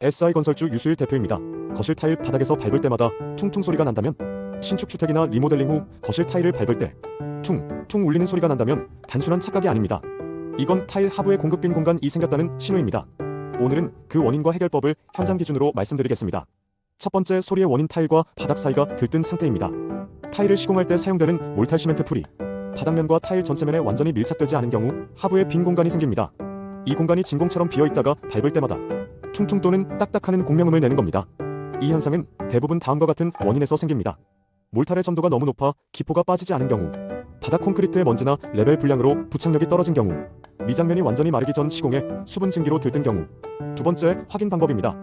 SI건설주 유수일 대표입니다. 거실 타일 바닥에서 밟을 때마다 퉁퉁 소리가 난다면 신축 주택이나 리모델링 후 거실 타일을 밟을 때 퉁퉁 울리는 소리가 난다면 단순한 착각이 아닙니다. 이건 타일 하부에 공급 빈 공간이 생겼다는 신호입니다. 오늘은 그 원인과 해결법을 현장 기준으로 말씀드리겠습니다. 첫 번째 소리의 원인 타일과 바닥 사이가 들뜬 상태입니다. 타일을 시공할 때 사용되는 몰탈 시멘트 풀이 바닥면과 타일 전체면에 완전히 밀착되지 않은 경우 하부에 빈 공간이 생깁니다. 이 공간이 진공처럼 비어 있다가 밟을 때마다 퉁퉁 또는 딱딱하는 공명음을 내는 겁니다. 이 현상은 대부분 다음과 같은 원인에서 생깁니다. 몰탈의 점도가 너무 높아 기포가 빠지지 않은 경우, 바닥 콘크리트의 먼지나 레벨 불량으로 부착력이 떨어진 경우, 미장면이 완전히 마르기 전 시공에 수분 증기로 들뜬 경우. 두 번째 확인 방법입니다.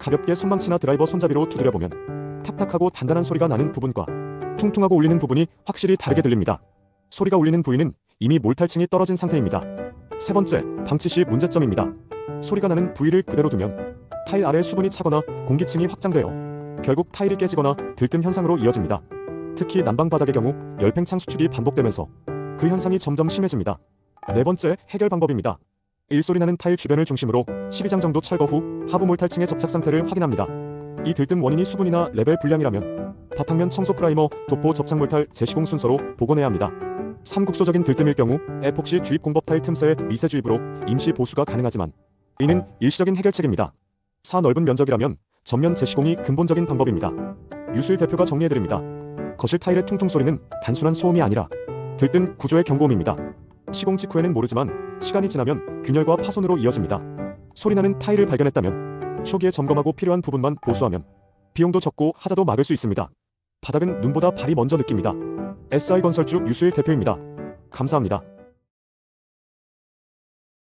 가볍게 손망치나 드라이버 손잡이로 두드려 보면 탁탁하고 단단한 소리가 나는 부분과 퉁퉁하고 울리는 부분이 확실히 다르게 들립니다. 소리가 울리는 부위는 이미 몰탈층이 떨어진 상태입니다. 세 번째, 방치 시 문제점입니다. 소리가 나는 부위를 그대로 두면 타일 아래 수분이 차거나 공기층이 확장되어 결국 타일이 깨지거나 들뜸 현상으로 이어집니다. 특히 난방 바닥의 경우 열팽창 수축이 반복되면서 그 현상이 점점 심해집니다. 네 번째, 해결 방법입니다. 일소리 나는 타일 주변을 중심으로 12장 정도 철거 후 하부 몰탈층의 접착 상태를 확인합니다. 이 들뜸 원인이 수분이나 레벨 불량이라면 바탕면 청소 프라이머, 도포 접착 몰탈 재시공 순서로 복원해야 합니다. 삼국소적인 들뜸일 경우 에폭시 주입 공법 타일 틈새의 미세 주입으로 임시 보수가 가능하지만 이는 일시적인 해결책입니다. 사 넓은 면적이라면 전면 재시공이 근본적인 방법입니다. 유수일 대표가 정리해드립니다. 거실 타일의 퉁퉁 소리는 단순한 소음이 아니라 들뜬 구조의 경고음입니다. 시공 직후에는 모르지만 시간이 지나면 균열과 파손으로 이어집니다. 소리나는 타일을 발견했다면 초기에 점검하고 필요한 부분만 보수하면 비용도 적고 하자도 막을 수 있습니다. 바닥은 눈보다 발이 먼저 느낍니다. SI건설주 유수일 대표입니다. 감사합니다.